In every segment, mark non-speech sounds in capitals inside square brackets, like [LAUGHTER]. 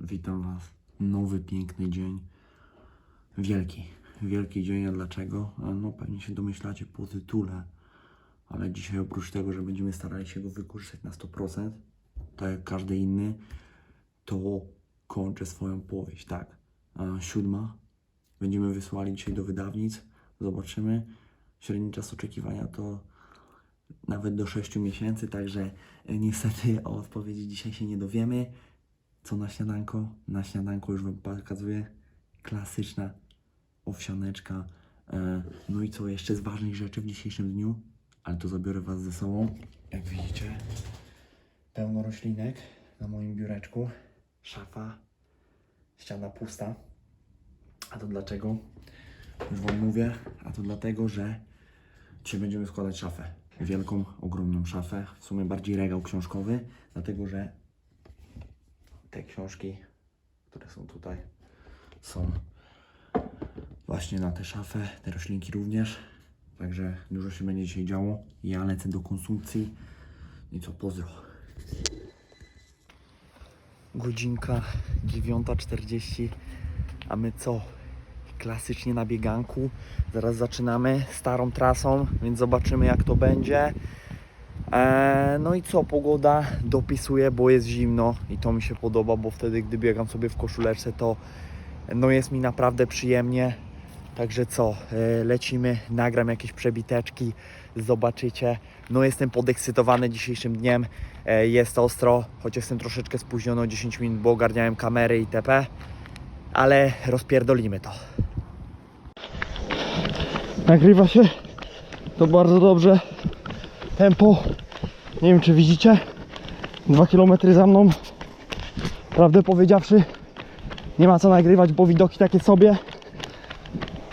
Witam Was. Nowy, piękny dzień. Wielki, wielki dzień. A dlaczego? A No, pewnie się domyślacie po tytule. Ale dzisiaj oprócz tego, że będziemy starali się go wykorzystać na 100%, tak jak każdy inny, to kończę swoją powieść, tak. Siódma. Będziemy wysłali dzisiaj do wydawnic. Zobaczymy. Średni czas oczekiwania to nawet do 6 miesięcy, także e, niestety o odpowiedzi dzisiaj się nie dowiemy. Co na śniadanko? Na śniadanko już Wam pokazuję. Klasyczna owsianeczka. E, No i co jeszcze z ważnych rzeczy w dzisiejszym dniu? Ale to zabiorę Was ze sobą. Jak widzicie, pełno roślinek na moim biureczku. Szafa, ściana pusta. A to dlaczego? Już Wam mówię. A to dlatego, że Dzisiaj będziemy składać szafę. Wielką, ogromną szafę. W sumie bardziej regał książkowy, dlatego że te książki, które są tutaj, są właśnie na tę szafę. Te roślinki również. Także dużo się będzie dzisiaj działo. Ja lecę do konsumpcji. I co, pozdro. Godzinka 9.40, a my co? klasycznie na bieganku. Zaraz zaczynamy starą trasą, więc zobaczymy jak to będzie. Eee, no i co, pogoda dopisuje, bo jest zimno i to mi się podoba, bo wtedy gdy biegam sobie w koszuleczce to no jest mi naprawdę przyjemnie. Także co, e, lecimy, nagram jakieś przebiteczki, zobaczycie. No jestem podekscytowany dzisiejszym dniem, e, jest ostro, choć jestem troszeczkę spóźniony o 10 minut, bo ogarniałem kamery itp. Ale rozpierdolimy to. Nagrywa się to bardzo dobrze. Tempo, nie wiem czy widzicie, 2 km za mną. Prawdę powiedziawszy, nie ma co nagrywać, bo widoki takie sobie.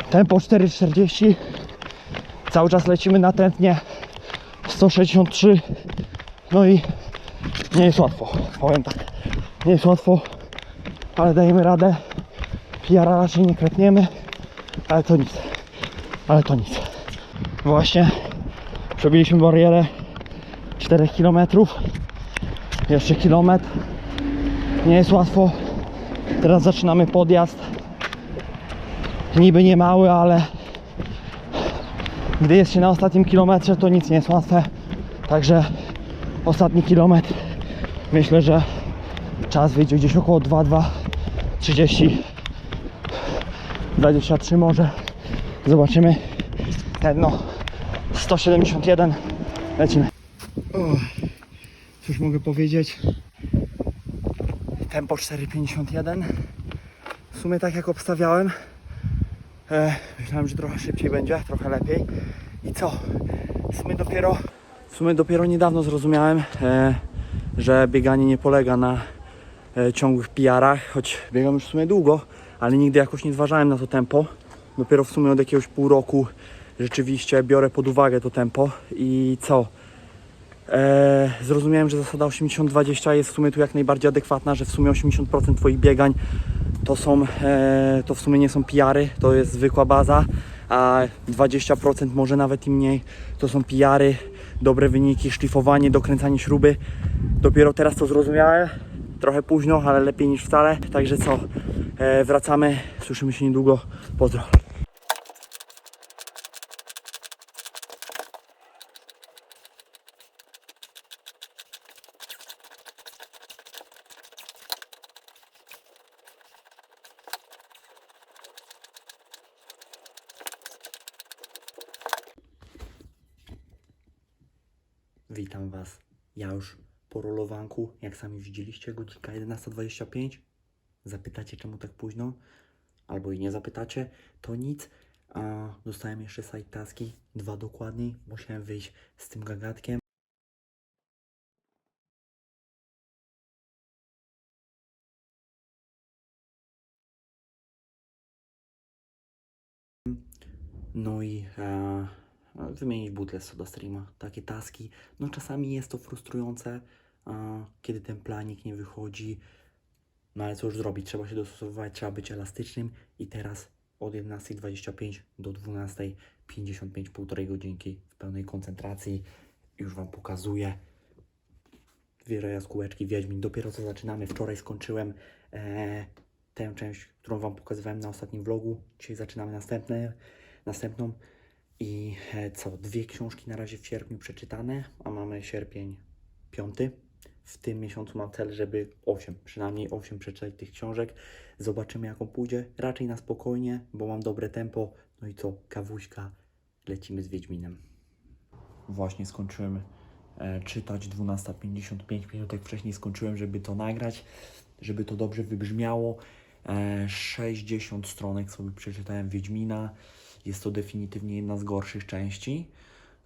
Tempo 4,40. Cały czas lecimy natrętnie 163. No i nie jest łatwo, powiem tak. Nie jest łatwo, ale dajemy radę. Pijara raczej nie klepniemy, ale to nic ale to nic. Właśnie przebiliśmy barierę 4 km. Jeszcze kilometr. Nie jest łatwo. Teraz zaczynamy podjazd. Niby nie mały, ale gdy jest się na ostatnim kilometrze, to nic nie jest łatwe. Także ostatni kilometr myślę, że czas wyjdzie gdzieś około 2,2 30 23 może Zobaczymy. Ten no. 171. Lecimy. O, cóż mogę powiedzieć? Tempo 451. W sumie tak jak obstawiałem. E, myślałem, że trochę szybciej będzie, trochę lepiej. I co? W sumie dopiero, w sumie dopiero niedawno zrozumiałem, e, że bieganie nie polega na e, ciągłych PR-ach, choć biegam już w sumie długo, ale nigdy jakoś nie zważałem na to tempo. Dopiero w sumie od jakiegoś pół roku rzeczywiście biorę pod uwagę to tempo i co? Eee, zrozumiałem, że zasada 80-20 jest w sumie tu jak najbardziej adekwatna, że w sumie 80% Twoich biegań to są, e, to w sumie nie są PR-y, to jest zwykła baza, a 20% może nawet i mniej to są PR-y, dobre wyniki, szlifowanie, dokręcanie śruby. Dopiero teraz to zrozumiałem, trochę późno, ale lepiej niż wcale. Także co, e, wracamy, słyszymy się niedługo, pozdro. Witam Was. Ja już po rolowanku, jak sami widzieliście, godzinka 11.25. Zapytacie, czemu tak późno? Albo i nie zapytacie, to nic. A dostałem jeszcze side taski, dwa dokładniej. Musiałem wyjść z tym gagatkiem. Wymienić butlę z SodaStreama. Takie taski. No czasami jest to frustrujące, kiedy ten planik nie wychodzi. No ale co już zrobić? Trzeba się dostosowywać, trzeba być elastycznym. I teraz od 11.25 do 12.55, półtorej godzinki w pełnej koncentracji. Już Wam pokazuję. Wieża Jaskółeczki, Wiedźmin. Dopiero co zaczynamy. Wczoraj skończyłem e, tę część, którą Wam pokazywałem na ostatnim vlogu. Dzisiaj zaczynamy następne, następną. I e, co? Dwie książki na razie w sierpniu przeczytane, a mamy sierpień piąty. W tym miesiącu mam cel, żeby 8, przynajmniej 8 przeczytać tych książek. Zobaczymy jaką pójdzie. Raczej na spokojnie, bo mam dobre tempo. No i co? Kawuśka. Lecimy z Wiedźminem. Właśnie skończyłem e, czytać 12.55 minutek wcześniej skończyłem, żeby to nagrać, żeby to dobrze wybrzmiało. E, 60 stronek sobie przeczytałem Wiedźmina. Jest to definitywnie jedna z gorszych części.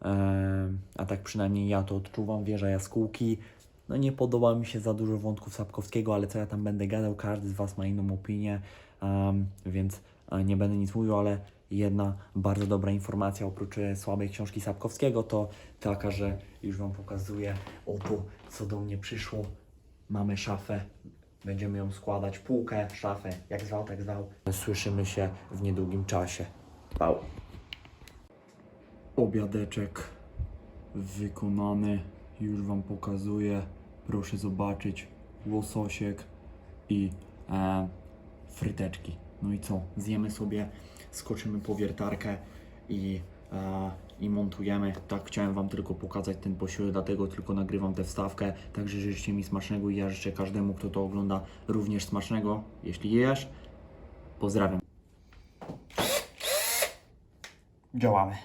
E, a tak przynajmniej ja to odczuwam. Wieża Jaskółki. No nie podoba mi się za dużo wątków Sapkowskiego, ale co ja tam będę gadał, każdy z Was ma inną opinię, więc e, nie będę nic mówił, ale jedna bardzo dobra informacja oprócz e, słabej książki Sapkowskiego to taka, że już Wam pokazuję oto co do mnie przyszło. Mamy szafę, będziemy ją składać, półkę, szafę, jak zwał, tak zwał. Słyszymy się w niedługim czasie. Pał. Obiadeczek wykonany, już Wam pokazuję. Proszę zobaczyć łososiek i e, fryteczki. No i co? Zjemy sobie, skoczymy po wiertarkę i, e, i montujemy. Tak chciałem Wam tylko pokazać ten posiłek, dlatego tylko nagrywam tę wstawkę. Także życzcie mi smacznego i ja życzę każdemu, kto to ogląda, również smacznego. Jeśli jesz, pozdrawiam. Działamy.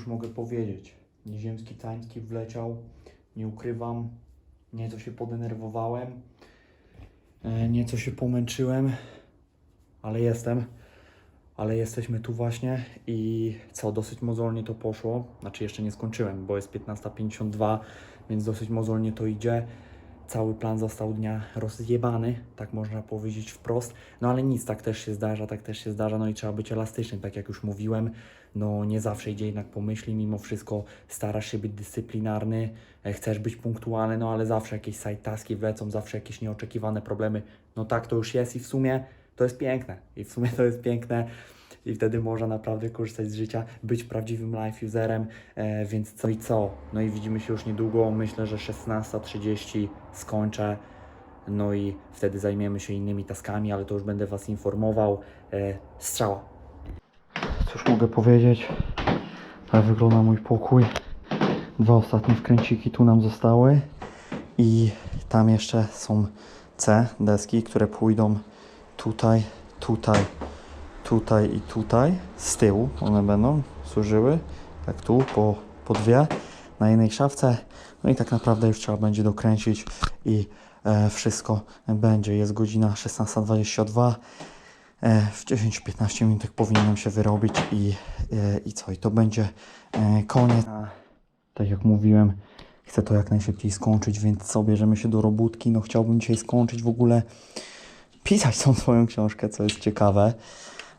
Cóż mogę powiedzieć? Nieziemski tański wleciał, nie ukrywam, nieco się podenerwowałem, e, nieco się pomęczyłem, ale jestem, ale jesteśmy tu właśnie i co, dosyć mozolnie to poszło, znaczy jeszcze nie skończyłem, bo jest 15.52, więc dosyć mozolnie to idzie. Cały plan został dnia rozjebany, tak można powiedzieć wprost. No ale nic, tak też się zdarza, tak też się zdarza, no i trzeba być elastycznym, tak jak już mówiłem. No nie zawsze idzie jednak po myśli, mimo wszystko starasz się być dyscyplinarny, e, chcesz być punktualny, no ale zawsze jakieś side taski wlecą, zawsze jakieś nieoczekiwane problemy. No tak to już jest i w sumie to jest piękne. I w sumie to jest piękne i wtedy można naprawdę korzystać z życia, być prawdziwym life userem, e, więc co i co. No i widzimy się już niedługo, myślę, że 16.30 skończę, no i wtedy zajmiemy się innymi taskami, ale to już będę Was informował. E, strzała. Cóż mogę powiedzieć? Tak wygląda mój pokój. Dwa ostatnie wkręciki tu nam zostały i tam jeszcze są C deski, które pójdą tutaj, tutaj, tutaj i tutaj, z tyłu one będą służyły, tak tu po, po dwie na jednej szafce, no i tak naprawdę już trzeba będzie dokręcić i e, wszystko będzie, jest godzina 16.22, e, w 10-15 minut powinienem się wyrobić i, e, i co, i to będzie e, koniec. Tak jak mówiłem, chcę to jak najszybciej skończyć, więc co, bierzemy się do robótki, no chciałbym dzisiaj skończyć w ogóle pisać tą swoją książkę, co jest ciekawe.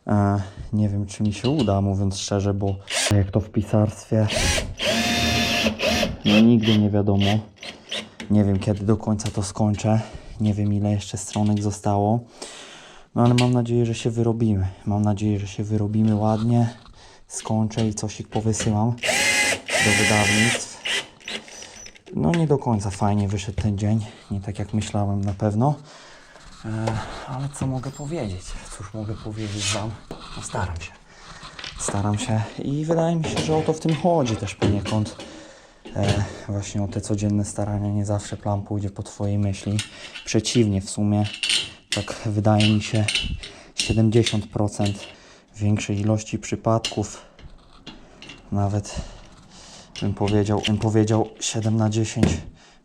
E, nie wiem, czy mi się uda, mówiąc szczerze, bo jak to w pisarstwie, no nigdy nie wiadomo. Nie wiem, kiedy do końca to skończę. Nie wiem, ile jeszcze stronek zostało. No ale mam nadzieję, że się wyrobimy. Mam nadzieję, że się wyrobimy ładnie. Skończę i coś ich powysyłam do wydawnictw. No nie do końca fajnie wyszedł ten dzień. Nie tak jak myślałem na pewno. E, ale co mogę powiedzieć? Cóż mogę powiedzieć Wam? No staram się. Staram się i wydaje mi się, że o to w tym chodzi też poniekąd. E, właśnie o te codzienne starania. Nie zawsze plan pójdzie po Twojej myśli. Przeciwnie w sumie. Tak wydaje mi się 70% większej ilości przypadków, nawet bym powiedział, bym powiedział 7 na 10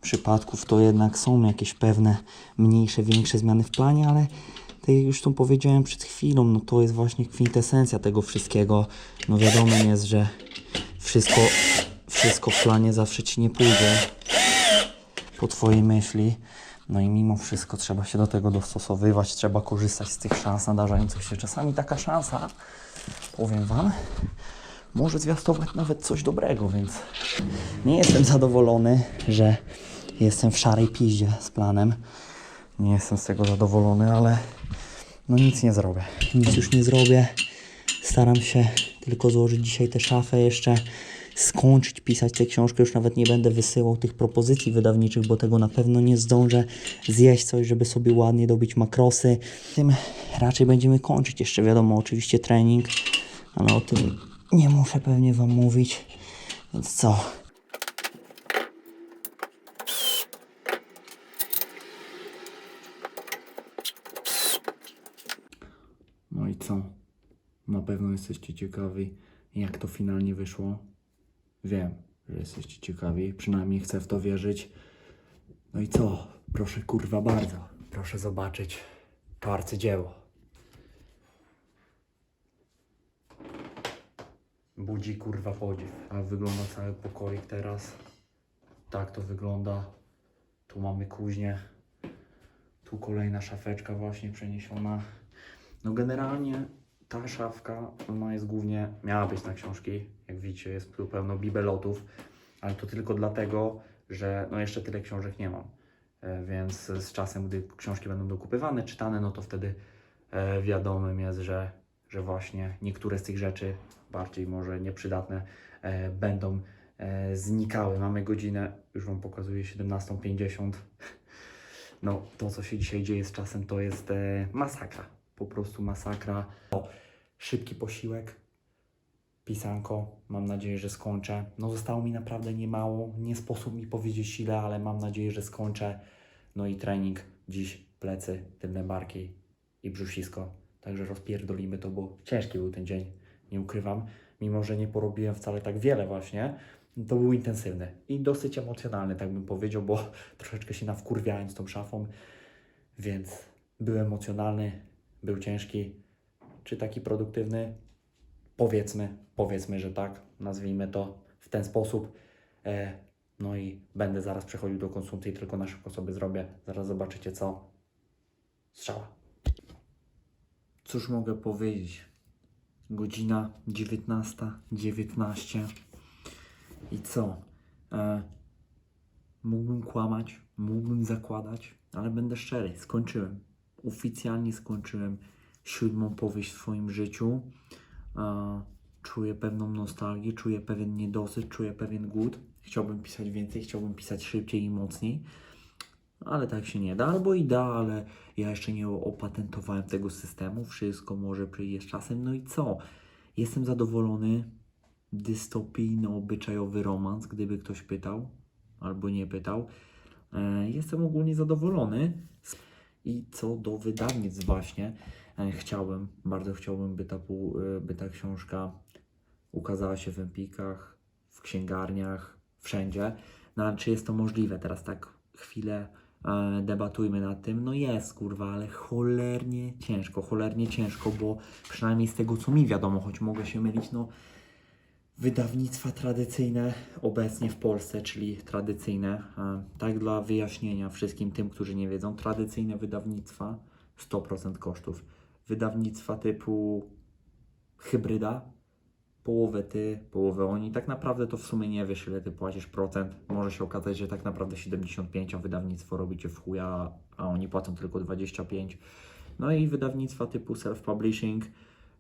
przypadków, to jednak są jakieś pewne mniejsze, większe zmiany w planie, ale tak jak już tu powiedziałem przed chwilą, no to jest właśnie kwintesencja tego wszystkiego. No wiadomo jest, że wszystko, wszystko w planie zawsze ci nie pójdzie po twojej myśli. No i mimo wszystko trzeba się do tego dostosowywać, trzeba korzystać z tych szans nadarzających się. Czasami taka szansa, powiem wam, może zwiastować nawet coś dobrego, więc nie jestem zadowolony, że jestem w szarej piździe z planem. Nie jestem z tego zadowolony, ale no nic nie zrobię. Nic już nie zrobię. Staram się tylko złożyć dzisiaj tę szafę jeszcze, skończyć pisać tę książkę. Już nawet nie będę wysyłał tych propozycji wydawniczych, bo tego na pewno nie zdążę zjeść coś, żeby sobie ładnie dobić makrosy. Tym raczej będziemy kończyć. Jeszcze wiadomo, oczywiście trening, ale o tym nie muszę pewnie Wam mówić. Więc co? No i co? Na pewno jesteście ciekawi, jak to finalnie wyszło. Wiem, że jesteście ciekawi, przynajmniej chcę w to wierzyć. No i co? Proszę kurwa bardzo, proszę zobaczyć to arcydzieło. Budzi kurwa podziw. A wygląda cały pokoik teraz. Tak to wygląda. Tu mamy kuźnię. Tu kolejna szafeczka właśnie przeniesiona. No generalnie ta szafka, ona jest głównie, miała być na książki, jak widzicie jest tu pełno bibelotów, ale to tylko dlatego, że no jeszcze tyle książek nie mam, e, więc z czasem, gdy książki będą dokupywane, czytane, no to wtedy e, wiadomym jest, że, że właśnie niektóre z tych rzeczy, bardziej może nieprzydatne, e, będą e, znikały. Mamy godzinę, już Wam pokazuję, 17.50. [LAUGHS] No, to co się dzisiaj dzieje z czasem, to jest e, masakra. Po prostu masakra. O, szybki posiłek, pisanko. Mam nadzieję, że skończę. No, zostało mi naprawdę niemało. Nie sposób mi powiedzieć ile, ale mam nadzieję, że skończę. No i trening. Dziś plecy, tylne barki i brzusisko. Także rozpierdolimy to, bo ciężki był ten dzień. Nie ukrywam. Mimo, że nie porobiłem wcale tak wiele właśnie, to był intensywny i dosyć emocjonalny, tak bym powiedział, bo [LAUGHS] troszeczkę się nawkurwiałem z tą szafą, więc był emocjonalny, był ciężki. Czy taki produktywny? Powiedzmy, powiedzmy, że tak, nazwijmy to w ten sposób. E, no i będę zaraz przechodził do konsumpcji, tylko na szybko sobie zrobię. Zaraz zobaczycie co. Strzała. Cóż mogę powiedzieć? Godzina 19.19. 19. I co? E, mógłbym kłamać, mógłbym zakładać, ale będę szczery, skończyłem. Oficjalnie skończyłem siódmą powieść w swoim życiu. E, czuję pewną nostalgię, czuję pewien niedosyt, czuję pewien głód. Chciałbym pisać więcej, chciałbym pisać szybciej i mocniej, ale tak się nie da, albo i da, ale ja jeszcze nie opatentowałem tego systemu. Wszystko może przyjść czasem. No i co? Jestem zadowolony, dystopijno-obyczajowy romans, gdyby ktoś pytał albo nie pytał. E, Jestem ogólnie zadowolony. I co do wydawnictw właśnie, e, chciałbym, bardzo chciałbym, by ta, e, by ta książka ukazała się w Empikach, w księgarniach, wszędzie. No ale czy jest to możliwe? Teraz tak chwilę debatujmy nad tym. No jest, kurwa, ale cholernie ciężko, cholernie ciężko, bo przynajmniej z tego, co mi wiadomo, choć mogę się mylić, no wydawnictwa tradycyjne obecnie w Polsce, czyli tradycyjne, e, tak dla wyjaśnienia wszystkim tym, którzy nie wiedzą, tradycyjne wydawnictwa 100% kosztów. Wydawnictwa typu hybryda, połowę ty, połowę oni, tak naprawdę to w sumie nie wiesz ile ty płacisz procent, może się okazać, że tak naprawdę 75, a wydawnictwo robicie w chuja, a oni płacą tylko 25. No i wydawnictwa typu self-publishing,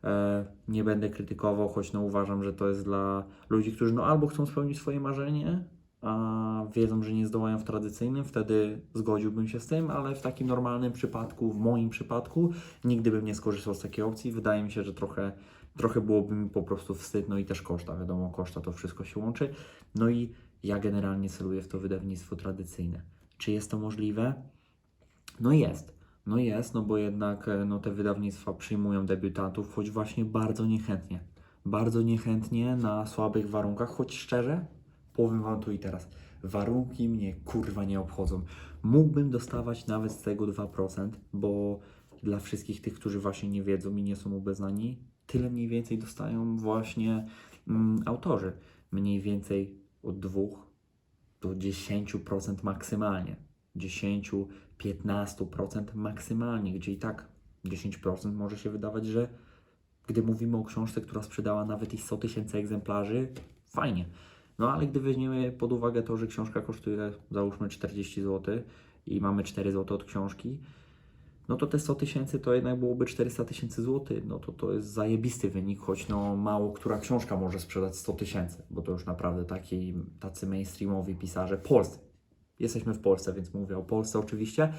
E, nie będę krytykował, choć no uważam, że to jest dla ludzi, którzy no albo chcą spełnić swoje marzenie, a wiedzą, że nie zdołają w tradycyjnym, wtedy zgodziłbym się z tym, ale w takim normalnym przypadku, w moim przypadku, nigdy bym nie skorzystał z takiej opcji. Wydaje mi się, że trochę, trochę byłoby mi po prostu wstyd, no i też koszta, wiadomo, koszta to wszystko się łączy. No i ja generalnie celuję w to wydawnictwo tradycyjne. Czy jest to możliwe? No jest. No jest, no bo jednak e, no, te wydawnictwa przyjmują debiutantów, choć właśnie bardzo niechętnie. Bardzo niechętnie na słabych warunkach, choć szczerze, powiem Wam tu i teraz, warunki mnie kurwa nie obchodzą. Mógłbym dostawać nawet z tego 2%, bo dla wszystkich tych, którzy właśnie nie wiedzą i nie są obeznani, tyle mniej więcej dostają właśnie mm, autorzy. Mniej więcej od 2 do 10% maksymalnie. 10-15% maksymalnie, gdzie i tak 10% może się wydawać, że gdy mówimy o książce, która sprzedała nawet i 100 tysięcy egzemplarzy, fajnie. No ale gdy weźmiemy pod uwagę to, że książka kosztuje załóżmy 40 zł i mamy 4 zł od książki, no to te 100 tysięcy to jednak byłoby 400 tysięcy złotych. No to to jest zajebisty wynik, choć no mało która książka może sprzedać 100 tysięcy, bo to już naprawdę taki, tacy mainstreamowi pisarze polscy. Jesteśmy w Polsce, więc mówię o Polsce oczywiście.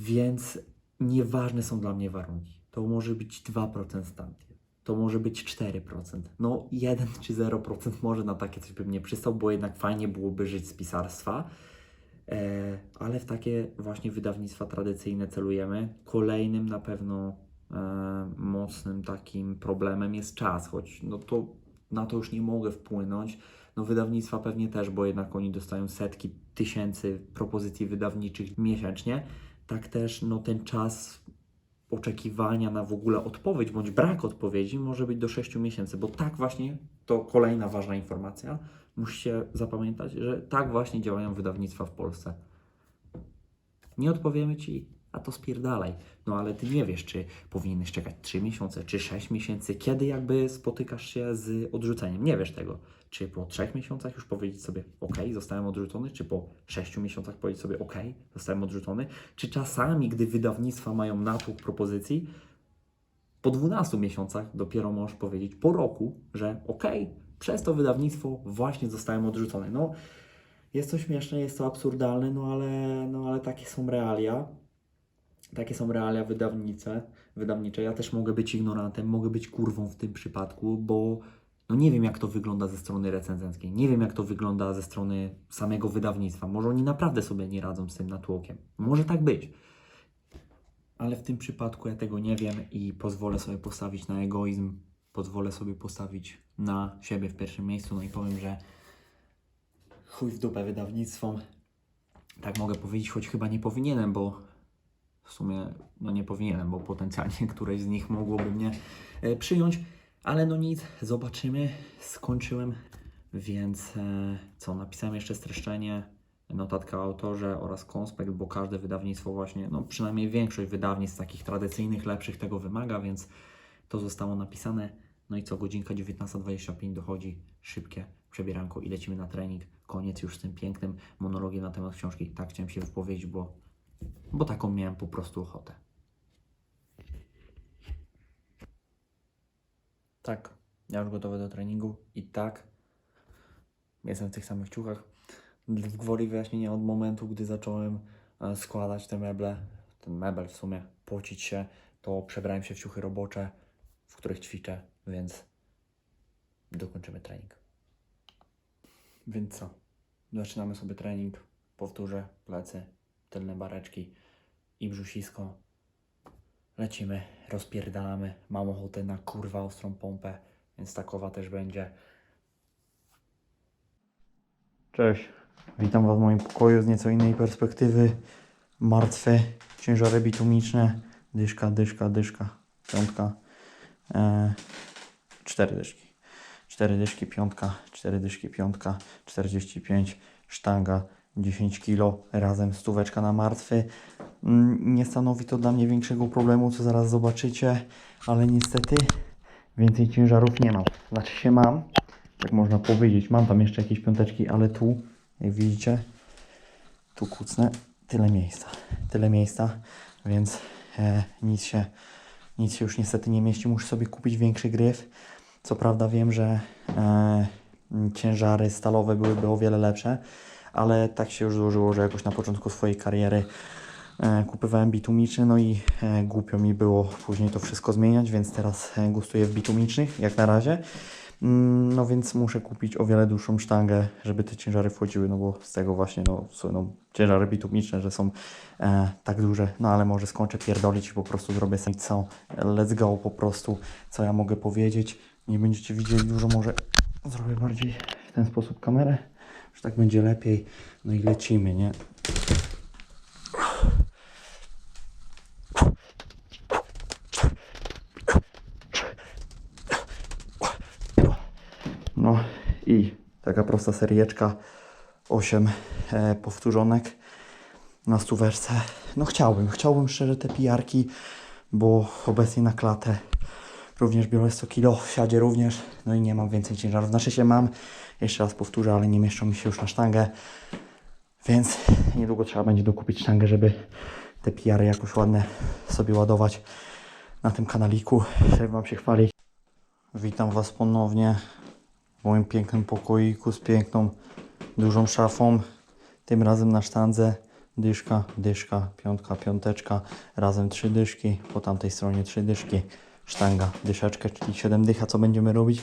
Więc nieważne są dla mnie warunki. To może być 2% stantio. To może być 4%. No 1 czy 0% może na takie coś bym nie przystał, bo jednak fajnie byłoby żyć z pisarstwa. E, ale w takie właśnie wydawnictwa tradycyjne celujemy. Kolejnym na pewno e, mocnym takim problemem jest czas, choć no to na to już nie mogę wpłynąć. No wydawnictwa pewnie też, bo jednak oni dostają setki tysięcy propozycji wydawniczych miesięcznie. Tak też no ten czas oczekiwania na w ogóle odpowiedź bądź brak odpowiedzi może być do 6 miesięcy, bo tak właśnie to kolejna ważna informacja. Musicie zapamiętać, że tak właśnie działają wydawnictwa w Polsce. Nie odpowiemy ci, a to spierdalaj. No ale ty nie wiesz, czy powinieneś czekać 3 miesiące, czy 6 miesięcy, kiedy jakby spotykasz się z odrzuceniem. Nie wiesz tego. Czy po 3 miesiącach już powiedzieć sobie, ok, zostałem odrzucony, czy po 6 miesiącach powiedzieć sobie, ok, zostałem odrzucony, czy czasami, gdy wydawnictwa mają natłok propozycji, po 12 miesiącach dopiero możesz powiedzieć, po roku, że ok, przez to wydawnictwo właśnie zostałem odrzucony. No, jest to śmieszne, jest to absurdalne, no ale, no ale takie są realia. Takie są realia wydawnicze, wydawnicze. Ja też mogę być ignorantem, mogę być kurwą w tym przypadku, bo no nie wiem jak to wygląda ze strony recenzenckiej, nie wiem jak to wygląda ze strony samego wydawnictwa. Może oni naprawdę sobie nie radzą z tym natłokiem. Może tak być. Ale w tym przypadku ja tego nie wiem i pozwolę sobie postawić na egoizm, pozwolę sobie postawić na siebie w pierwszym miejscu, no i powiem, że chuj w dupę wydawnictwom. Tak mogę powiedzieć, choć chyba nie powinienem, bo w sumie no nie powinienem, bo potencjalnie [LAUGHS] któreś z nich mogłoby mnie e, przyjąć, ale no nic, zobaczymy. Skończyłem, więc e, co, napisałem jeszcze streszczenie, notatka o autorze oraz konspekt, bo każde wydawnictwo właśnie, no przynajmniej większość wydawnictw takich tradycyjnych, lepszych tego wymaga, więc to zostało napisane. No i co, godzinka 19.25 dochodzi, szybkie przebieranko i lecimy na trening. Koniec już z tym pięknym monologiem na temat książki. Tak chciałem się wypowiedzieć, bo, bo taką miałem po prostu ochotę. Tak, ja już gotowy do treningu i tak jestem w tych samych ciuchach. W gwoli wyjaśnienia od momentu, gdy zacząłem e, składać te meble, ten mebel w sumie, pocić się, to przebrałem się w ciuchy robocze, w których ćwiczę, więc dokończymy trening. Więc co? Zaczynamy sobie trening. Powtórzę plecy, tylne bareczki i brzusisko. Lecimy, rozpierdalamy. Mam ochotę na kurwa ostrą pompę, więc takowa też będzie. Cześć, witam Was w moim pokoju z nieco innej perspektywy. Martwe, ciężary bitumiczne, dyszka, dyszka, dyszka, piątka, cztery dyszki. Cztery dyszki, piątka, cztery dyszki, piątka, 45, sztanga, 10 kg, razem stóweczka na martwy. Mm, Nie stanowi to dla mnie większego problemu, co zaraz zobaczycie, ale niestety więcej ciężarów nie mam. Znaczy się mam, tak można powiedzieć. Mam tam jeszcze jakieś piąteczki, ale tu, jak widzicie, tu kucnę, tyle miejsca. Tyle miejsca, więc e, nic, się, nic się już niestety nie mieści. Muszę sobie kupić większy gryf. Co prawda wiem, że e, ciężary stalowe byłyby o wiele lepsze, ale tak się już złożyło, że jakoś na początku swojej kariery e, kupowałem bitumiczny, no i e, głupio mi było później to wszystko zmieniać, więc teraz e, gustuję w bitumicznych, jak na razie. Mm, No więc muszę kupić o wiele dłuższą sztangę, żeby te ciężary wchodziły, no bo z tego właśnie no, słyną ciężary bitumiczne, że są e, tak duże. No ale może skończę pierdolić i po prostu zrobię sobie co. Let's go po prostu, co ja mogę powiedzieć. Nie będziecie widzieli dużo, może zrobię bardziej w ten sposób kamerę, że tak będzie lepiej. No i lecimy, nie? No i taka prosta serieczka, 8 e, powtórzonek na stóweczce. No chciałbym, chciałbym szczerze te pijarki, bo obecnie na klatę również biorę 100 kg, siadzie również, no i nie mam więcej ciężarów. Znaczy się mam, jeszcze raz powtórzę, ale nie mieszczą mi się już na sztangę, więc niedługo trzeba będzie dokupić sztangę, żeby te pijary jakoś ładne sobie ładować na tym kanaliku, żeby Wam się chwalić. Witam Was ponownie w moim pięknym pokoiku z piękną, dużą szafą. Tym razem na sztandze dyszka, dyszka, piątka, piąteczka, razem trzy dyszki, po tamtej stronie trzy dyszki, sztanga, dyszeczkę, czyli 7 dycha. Co będziemy robić?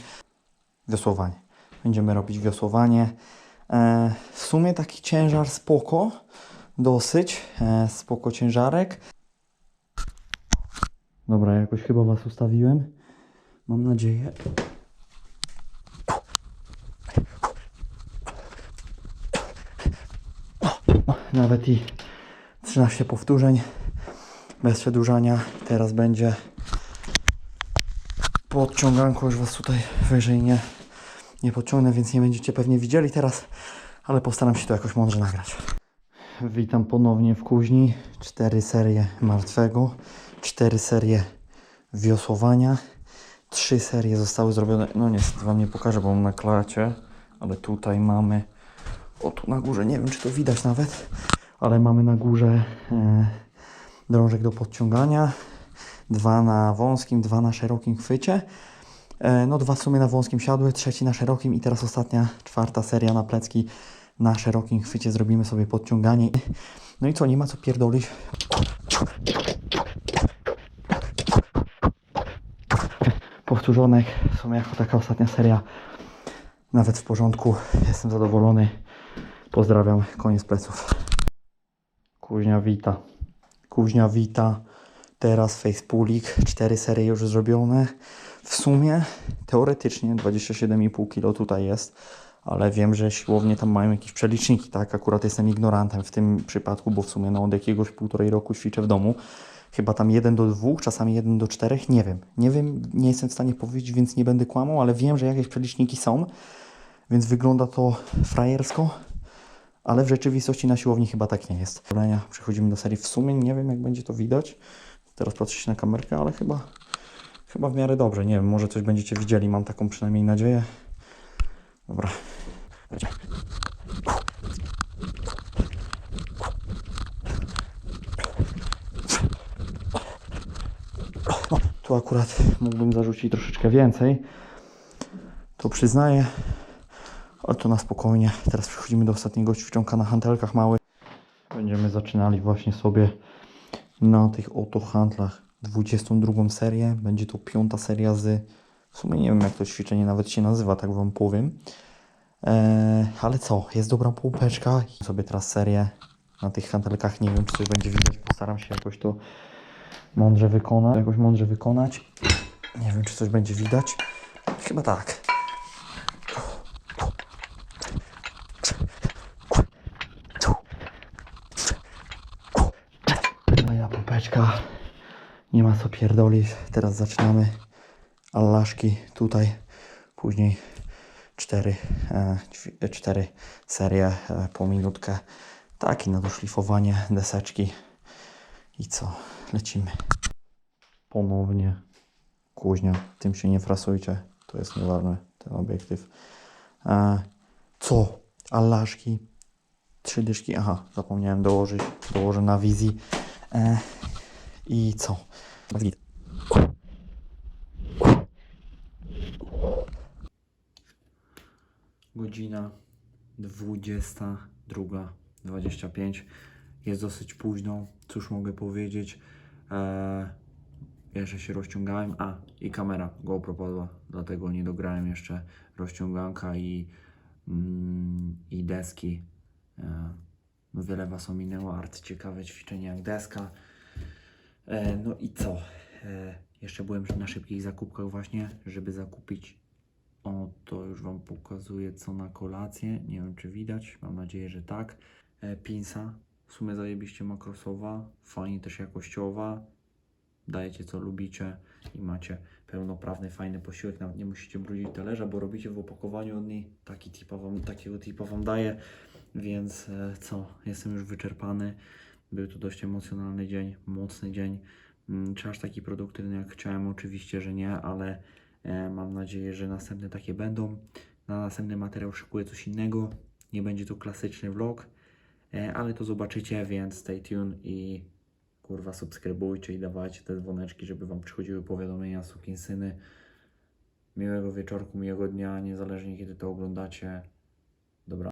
Wiosłowanie. Będziemy robić wiosłowanie. E, w sumie taki ciężar spoko, dosyć, e, spoko ciężarek. Dobra, jakoś chyba Was ustawiłem. Mam nadzieję. Nawet i 13 powtórzeń bez przedłużania. Teraz będzie podciąganko, już Was tutaj wyżej nie, nie podciągnę, więc nie będziecie pewnie widzieli teraz, ale postaram się to jakoś mądrze nagrać. Witam ponownie w kuźni. Cztery serie martwego, cztery serie wiosłowania, trzy serie zostały zrobione. No niestety Wam nie pokażę, bo mam na klacie, ale tutaj mamy o tu na górze, nie wiem czy to widać nawet, ale mamy na górze e, drążek do podciągania, dwa na wąskim, dwa na szerokim chwycie. E, no dwa w sumie na wąskim siadły, trzeci na szerokim i teraz ostatnia, czwarta seria na plecki na szerokim chwycie. Zrobimy sobie podciąganie. No i co, nie ma co pierdolić. Powtórzonek, w sumie jako taka ostatnia seria nawet w porządku. Jestem zadowolony. Pozdrawiam, koniec pleców. Kuźnia wita. Kuźnia wita. Teraz facepulik. Cztery serie już zrobione. W sumie teoretycznie 27,5 kg tutaj jest, ale wiem, że siłownie tam mają jakieś przeliczniki, tak? Akurat jestem ignorantem w tym przypadku, bo w sumie no, od jakiegoś półtorej roku ćwiczę w domu. Chyba tam 1 do 2, czasami 1 do 4, nie wiem. Nie wiem, nie jestem w stanie powiedzieć, więc nie będę kłamał, ale wiem, że jakieś przeliczniki są, więc wygląda to frajersko, ale w rzeczywistości na siłowni chyba tak nie jest. Przechodzimy do serii. W sumie nie wiem, jak będzie to widać. Teraz patrzę się na kamerkę, ale chyba, chyba w miarę dobrze. Nie wiem, może coś będziecie widzieli, mam taką przynajmniej nadzieję. Dobra. Tu akurat mógłbym zarzucić troszeczkę więcej. To przyznaję. Ale to na spokojnie. Teraz przechodzimy do ostatniego ćwiczonka na hantelkach małych. Będziemy zaczynali właśnie sobie na tych oto handlach 22 serię. Będzie to piąta seria z... W sumie nie wiem jak to ćwiczenie nawet się nazywa, tak wam powiem. Eee, ale co, jest dobra półpeczka. Sobie teraz serię na tych hantelkach. Nie wiem czy coś będzie widać. Postaram się jakoś to mądrze wykonać. Jakoś mądrze wykonać. Nie wiem czy coś będzie widać. Chyba tak. Nie ma co pierdolić. Teraz zaczynamy allaszki tutaj. Później cztery, e, e, cztery serie e, po minutkę. Taki na doszlifowanie deseczki. I co? Lecimy. Ponownie. Kuźnia. Tym się nie frasujcie. To jest nieważne. Ten obiektyw. E, co? Allaszki. Trzy dyszki. Aha, zapomniałem dołożyć. Dołożę na wizji. E, I co? Godzina 22.25. Jest dosyć późno. Cóż mogę powiedzieć? E, jeszcze się rozciągałem. A, i kamera GoPro padła, dlatego nie dograłem jeszcze rozciąganka i, mm, i deski. E, no wiele Was ominęło, art ciekawe ćwiczenie jak deska. E, no i co? E, jeszcze byłem na szybkich zakupkach właśnie, żeby zakupić o, to już Wam pokazuję co na kolację. Nie wiem czy widać, mam nadzieję, że tak. E, pinsa, w sumie zajebiście makrosowa, fajnie też jakościowa. Dajecie co lubicie i macie pełnoprawny, fajny posiłek. Nawet nie musicie brudzić talerza, bo robicie w opakowaniu od niej. Taki tipa wam, takiego tipa Wam daję. Więc co, jestem już wyczerpany. Był to dość emocjonalny dzień, mocny dzień. Mm, Czy aż taki produktywny jak chciałem? Oczywiście, że nie, ale e, mam nadzieję, że następne takie będą. Na następny materiał szykuję coś innego. Nie będzie to klasyczny vlog, e, ale to zobaczycie, więc stay tuned i kurwa subskrybujcie i dawajcie te dzwoneczki, żeby Wam przychodziły powiadomienia, sukinsyny. Miłego wieczorku, miłego dnia, niezależnie kiedy to oglądacie. Dobra.